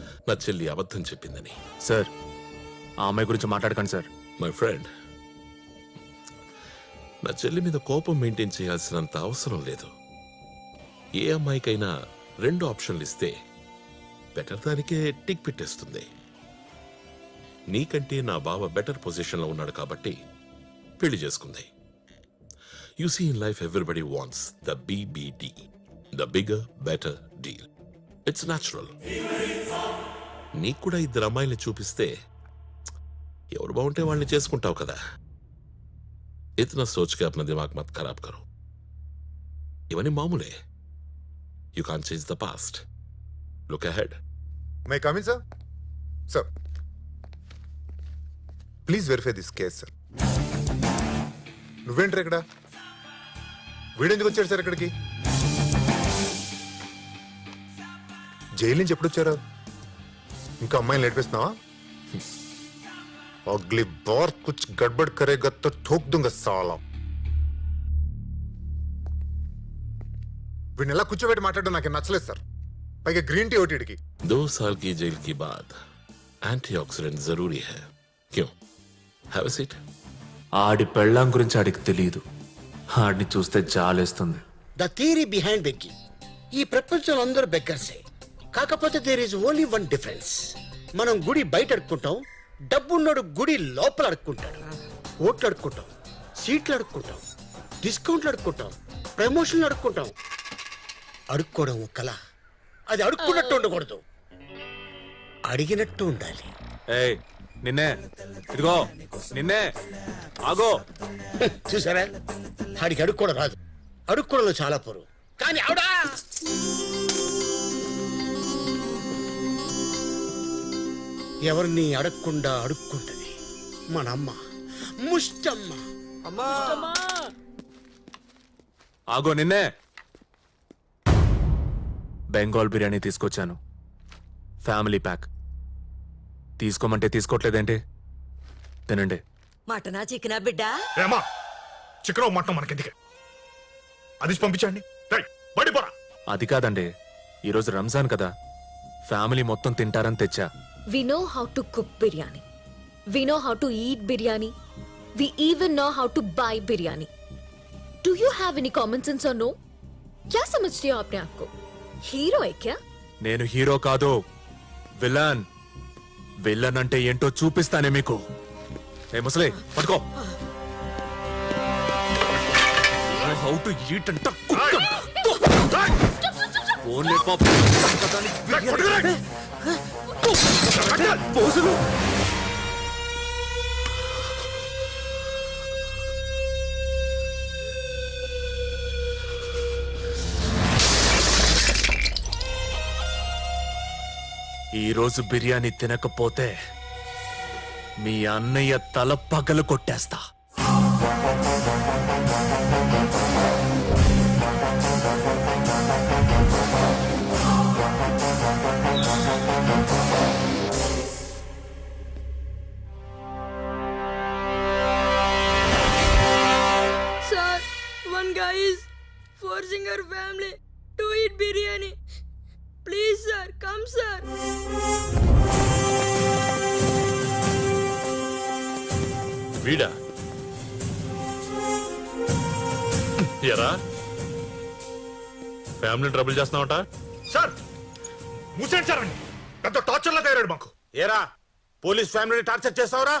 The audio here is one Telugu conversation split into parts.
నా చెల్లి అబద్ధం చెప్పిందని. సార్ ఆ అమ్మాయి గురించి మాట్లాడకండి సార్. మై ఫ్రెండ్ నా చెల్లి మీద కోపం మెయింటైన్ చేయాల్సినంత అవసరం లేదు. ఏ అమ్మాయికైనా రెండు ఆప్షన్లు ఇస్తే బెటర్ దానికే టిక్ పెట్టేస్తుంది. నీకంటే నా బావ బెటర్ పొజిషన్లో ఉన్నాడు కాబట్టి పెళ్ళి చేసుకుంది. You see in life everybody wants the బీబీడి the bigger better deal it's natural నీకు కూడా ఇద్దరు అమ్మాయిల్ని చూపిస్తే ఎవరు బాగుంటే వాళ్ళని చేసుకుంటావు కదా. ఇతన సోచ్కి అప్న దిమాగ్ మత్ ఖరాబ్ కరు. ఇవన్నీ మామూలే. You can change the past look ahead may I come in sir sir please verify this case sir నువ్వేంటర్ ఇక్కడ? వీడెందుకు వచ్చాడు సార్ ఇక్కడికి? జైలు నుంచి ఎప్పుడు వచ్చారా ఇంకా అమ్మాయిని నేర్పిస్తున్నావా అగ్లీ బార్ కుచ్ గడ్బడ్ కరేగా తో ఠోక్ దుంగ సాలా వీడిని ఎలా కూర్చోబెట్టి మాట్లాడడం నాకు నచ్చలేదు సార్ పైగా గ్రీన్ టీ ఒకటికి दो साल की जेल के बाद एंटीऑक्सीडेंट जरूरी है क्यों हैव सीट ఆడి పెళ్ళాం గురించి ఆడికి తెలియదు ఆడిని చూస్తే జాలేస్తుంది ద థియరీ బిహైండ్ బెగ్గింగ్ ఈ ప్రపంచంలో అందరూ బెగ్గర్సే కాకపోతే there is only one difference మనం గుడి బయట అడుక్కుంటాం డబ్బున్నోడు గుడి లోపల అడుక్కుంటాడు ఓట్లు అడుక్కుంటాం సీట్లు అడుక్కుంటాం డిస్కౌంట్లు అడుక్కుంటాం ప్రమోషన్లు అడుక్కుంటాం అడుక్కోవడం ఒక కళ. అది అడుక్కున్నట్టు ఉండకూడదు. అడిగినట్టు ఉండాలి. ఏయ్ నిన్నే. ఇదిగో నిన్నే. ఆగో. చూసారా? ఆడికి అడుక్కోవడం రాదు. అడుక్కోవడంలో చాలా పొరు కానీ ఆవిడా! ఎవరిని అడగకుండా అడుక్కుంటది. మన అమ్మ. ముష్టమ్మ. ఆగో నిన్నే. బెంగాల్ బిర్యానీ తీసుకొచ్చాను. Family pack. తీసుకోమంటే తీసుకోవట్లేదేంటి? తినండి. మటనా చికెనా బిడ్డా? ఏమా చికెన్ మటన్ మనకెందుకే? అది పంపించండి. బడి పోరా. అది కాదండి ఈరోజు రంజాన్ కదా. ఫ్యామిలీ మొత్తం తింటారని తెచ్చా. We know how to cook biryani. We know how to eat biryani. We even know how to buy biryani. Do you have any common sense or no? क्या समझते हो अपने आप को हीरो है क्या నేను హీరో కాదు విలన్ విలన్ అంటే ఏంటో చూపిస్తానే మీకు ఏ ముసలి పట్టుకో హౌ టు ఈట్ అంట ఓన్లీ పోసులు ఈ రోజు బిర్యానీ తినకపోతే మీ అన్నయ్య తల పగలు కొట్టేస్తా. ఎరా? ఫ్యామిలీ ట్రబుల్ చేస్తున్నావట? సార్ మూసేయండి సార్ అండి పెద్ద టార్చర్లా తయారాడు మాకు. ఏరా పోలీస్ ఫ్యామిలీని టార్చర్ చేస్తావురా?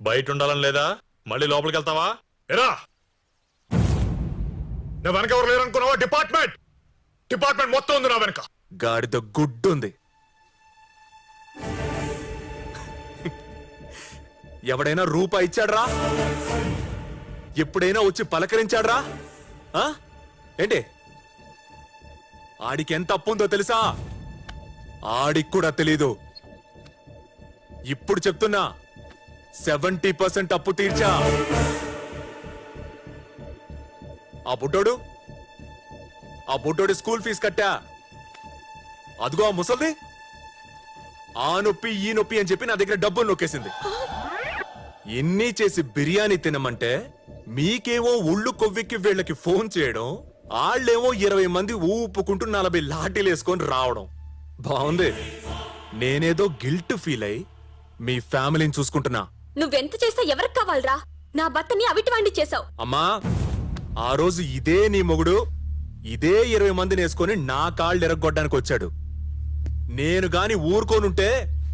బయట ఉండాలని లేదా? మళ్ళీ లోపలికి వెళ్తావా? ఎరా! నా వెనక ఎవరు లేరనుకున్నావా? డిపార్ట్మెంట్! డిపార్ట్మెంట్ మొత్తం ఉంది నా వెనక. గాడిద గుడ్డుంది ఎవడైనా రూపా ఇచ్చాడ్రా? ఎప్పుడైనా వచ్చి పలకరించాడ్రా? ఆ? ఏంటి? ఆడికి ఎంత అప్పు ఉందో తెలుసా? ఆడికి కూడా తెలీదు. ఇప్పుడు చెప్తున్నా సెవెంటీ పర్సెంట్ అప్పు తీర్చా. ఆ బుడ్డోడు? ఆ బుడ్డోడి స్కూల్ ఫీజు కట్టా. అదిగో ఆ ముసల్ది. ఆ నొప్పి ఈ నొప్పి అని చెప్పి నా దగ్గర డబ్బులు నొక్కేసింది. ఎన్ని చేసి బిర్యానీ తినమంటే మీకేమో ఉళ్ళు కొవ్వెక్కి వీళ్ళకి ఫోన్ చేయడం ఆళ్ళేమో ఇరవై మంది ఊపుకుంటూ నలభై లాఠీలు వేసుకొని రావడం. బాగుంది నేనేదో గిల్ట్ ఫీల్ అయి మీ ఫ్యామిలీని చూసుకుంటున్నా. నువ్వెంత చేస్తే ఎవరికి కావాలరా? నా భర్తని అవిటి వండి చేసావు అమ్మా ఆ రోజు ఇదే నీ మొగుడు ఇదే ఇరవై మందిని వేసుకొని నా కాళ్ళు ఎరగొట్టడానికి వచ్చాడు. నేను గాని ఊరుకోనుంటే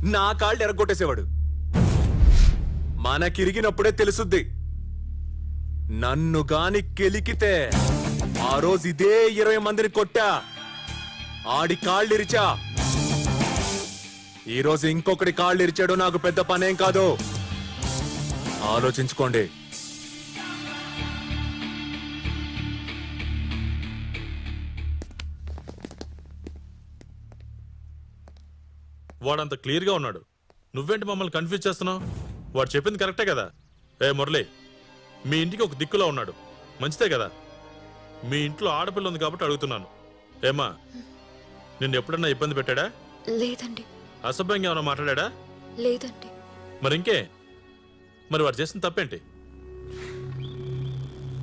నా కాళ్ళు ఎరగొట్టేసేవాడు. మనకిరిగినప్పుడే తెలుసుద్ది. నన్ను గాని కెలికితే ఆ రోజు ఇదే ఇరవై మందిని కొట్టా. ఆడి కాళ్ళు ఇరిచా ఇంకొకటి కాళ్ళు ఇరిచాడు నాకు పెద్ద పనేం కాదు. ఆలోచించుకోండి. వాడంత క్లియర్గా ఉన్నాడు. నువ్వేంటి మమ్మల్ని కన్ఫ్యూజ్ చేస్తున్నావు? వాడు చెప్పింది కరెక్టే కదా. ఏ మురళి మీ ఇంటికి ఒక దిక్కులో ఉన్నాడు. మంచిదే కదా? మీ ఇంట్లో ఆడపిల్ల ఉంది కాబట్టి అడుగుతున్నాను. ఏమా నిన్ను ఎప్పుడన్నా ఇబ్బంది పెట్టాడా? లేదండి. అసభ్యంగా ఏమైనా మాట్లాడా? లేదండి. మరి ఇంకే? మరి వాడు చేసిన తప్పేంటి?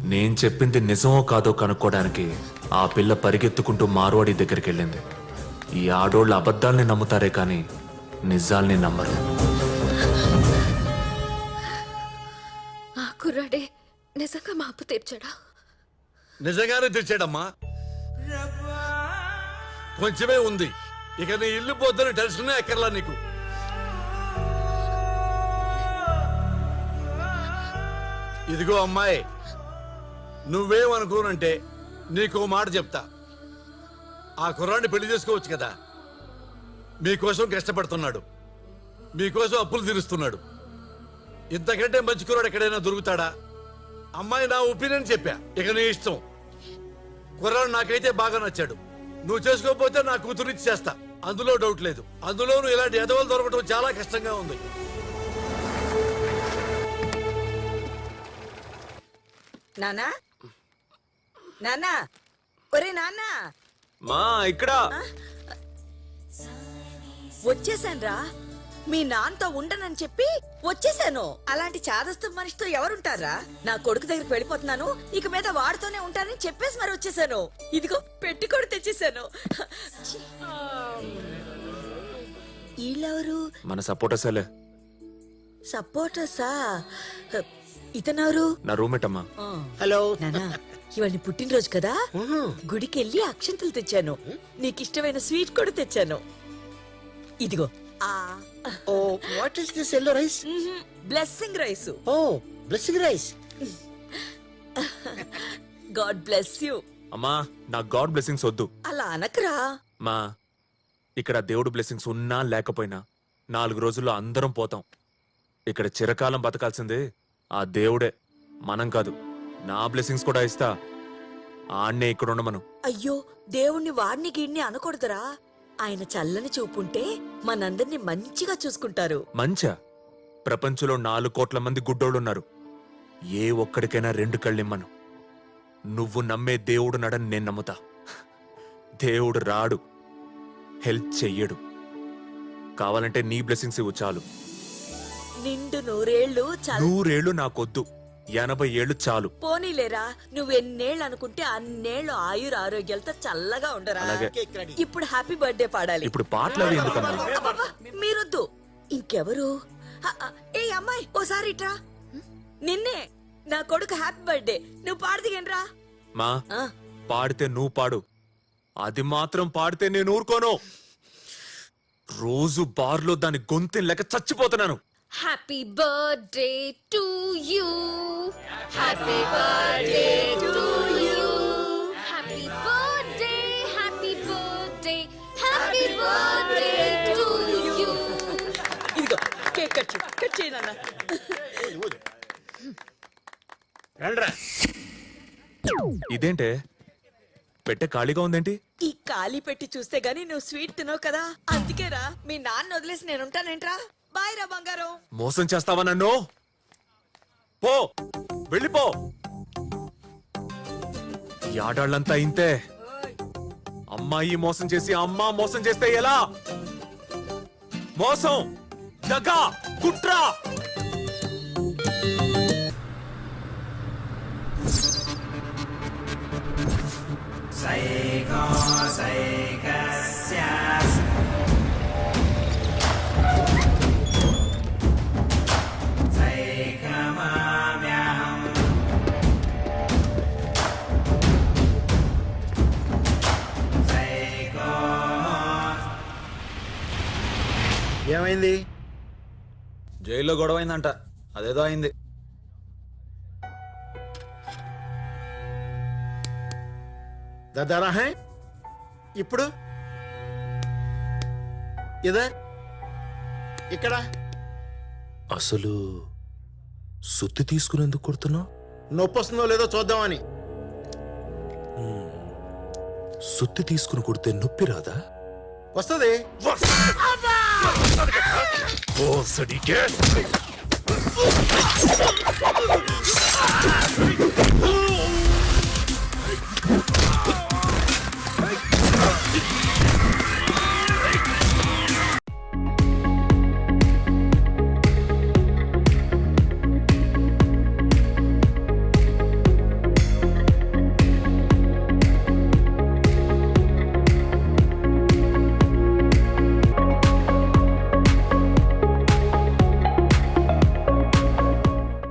నేను చెప్పింది నిజమో కాదో కనుక్కోడానికి ఆ పిల్ల పరిగెత్తుకుంటూ మార్వాడి దగ్గరికి వెళ్ళింది. ఈ ఆడోళ్ళ అబద్ధాల్ని నమ్ముతారే కానీ నిజాల్ని నమ్మరు. తీర్చాడా? నిజంగానే తెచ్చాడమ్మా కొంచెమే ఉంది. ఇక నీ ఇల్లు పోద్దని టెన్షన్ ఎక్కర్లా నీకు. ఇదిగో అమ్మాయి నువ్వేమనుకోనంటే నీకు మాట చెప్తా. ఆ కుర్రాన్ని పెళ్ళి చేసుకోవచ్చు కదా. మీకోసం కష్టపడుతున్నాడు. మీకోసం అప్పులు తీరుస్తున్నాడు. ఇంతకంటే మంచి కుర్రాడు ఎక్కడైనా దొరుకుతాడా? అమ్మాయి నా ఒపీనియన్ చెప్పా. ఇక నీ ఇష్టం. కుర్రాడు నాకైతే బాగా నచ్చాడు. నువ్వు చేసుకోకపోతే నా కూతురిచ్చి చేస్తా అందులో డౌట్ లేదు. అందులోనూ ఇలాంటి ఎదవలు దొరకడం చాలా కష్టంగా ఉంది. నానా? నానా? ఒరే నాన్నా! మా ఇక్కడ. వచ్చేసాన్రా. మీ నాన్నతో ఉండనని చెప్పి వచ్చేసాను. అలాంటి చాదస్తు మనిషితో ఎవరుంటారా? నా కొడుకు దగ్గరికి వెళ్ళిపోతున్నాను. ఇక మీద వాడితోనే ఉంటానని చెప్పేసి మరి వచ్చేసాను. ఇదిగో పెట్టి కూడా తెచ్చేసాను. వీళ్ళెవరు మన సపోర్టర్సేలే సపోర్టర్సా? ఇతనెవరు? నా రూమ్మేట్ అమ్మా. హలో. నానా ఇవాళ పుట్టినరోజు కదా? గుడికి వెళ్ళి అక్షంతలు తెచ్చాను. నీకు ఇష్టమైన స్వీట్ కూడా తెచ్చాను. ఇదిగో ఓ what is this yellow rice blessing rice oh blessing rice God bless you అమ్మా నా గాడ్ బ్లెస్సింగ్స్ వద్దు. అలా అనకరా. మా ఇక్కడ దేవుడు బ్లెస్సింగ్స్ ఉన్నా లేకపోయినా నాలుగు రోజుల్లో అందరం పోతాం. ఇక్కడ చిరకాలం బతకాల్సిందే ఆ దేవుడే. మనం కాదు నా బ్లెస్సింగ్స్ కూడా ఇస్తా. ఆన్నే ఇక్కడ ఉండమను. అయ్యో దేవుణ్ణి వాడిని గిడ్ని అనకూడదురా. ఆయన చల్లని చూపుంటే మనందరినీ మంచిగా చూసుకుంటారు. మంచా? ప్రపంచంలో నాలుగు కోట్ల మంది గుడ్డోళ్ళున్నారు. ఏ ఒక్కడికైనా రెండు కళ్ళిమ్మను. నువ్వు నమ్మే దేవుడు నడని నేను నమ్ముతా. దేవుడు రాడు. హెల్ప్ చెయ్యడు. కావాలంటే నీ బ్లెస్సింగ్స్ ఇవ్వు చాలు. నిండు నూరేళ్ళు చల్ నూరేళ్ళు నాకొద్దు. ఎనభై ఏళ్ళు చాలు. పోనీలేరా నువ్వు ఎన్నేళ్ళు అనుకుంటే అన్నేళ్ళు ఆయుర ఆరోగ్యాలతో చల్లగా ఉండరా. అలాగే. ఇప్పుడు హ్యాపీ బర్త్డే పాడాలి. ఇప్పుడు పాటలు అవి ఎందుకమ్మా? అబ్బబ్బా, మీరొద్దు. ఇంకెవరు? ఏ అమ్మాయి ఓసారి ఇట్రా. నిన్నే నా కొడుకు హ్యాపీ బర్త్డే. నువ్వు పాడదిగండ్రా మా ఆ, పాడితే నువ్వు పాడు. అది మాత్రం పాడితే నేను ఊరుకోను. రోజు బార్లో దాని గొంతెని లేక చచ్చిపోతున్నాను. Happy birthday to you happy birthday to you happy birthday happy birthday happy birthday to you ఇదిగో కేక్ కట్ చేయి కట్ చేయి నాన్న రండ్రా ఇదేంటే పెట్టె ఖాళీగా ఉందేంటి ఈ ఖాళీ పెట్టి చూస్తే గానీ నువ్వు స్వీట్ తినవు కదా అందుకేరా మీ నాన్న వదిలేసి నేను ఉంటానేంట్రా బాయ్ రా బంగారం. మోసం చేస్తావా నన్ను? పో వెళ్ళిపో. ఈ ఆడాళ్ళంతా ఇంతే. అమ్మాయి మోసం చేసి అమ్మ మోసం చేస్తే ఎలా? మోసం దగా కుట్ర. ఏమైంది? జైల్లో గొడవ అయిందంట అదేదో అయింది. దాదారా హై ఇప్పుడు? ఇదే? ఇక్కడ? అసలు సుత్తి తీసుకునేందుకు కొడుతున్నావు? నొప్పి వస్తుందో లేదో చూద్దామని. సుత్తి తీసుకుని కొడితే నొప్పి రాదా? వస్తుంది. ఓ సడికే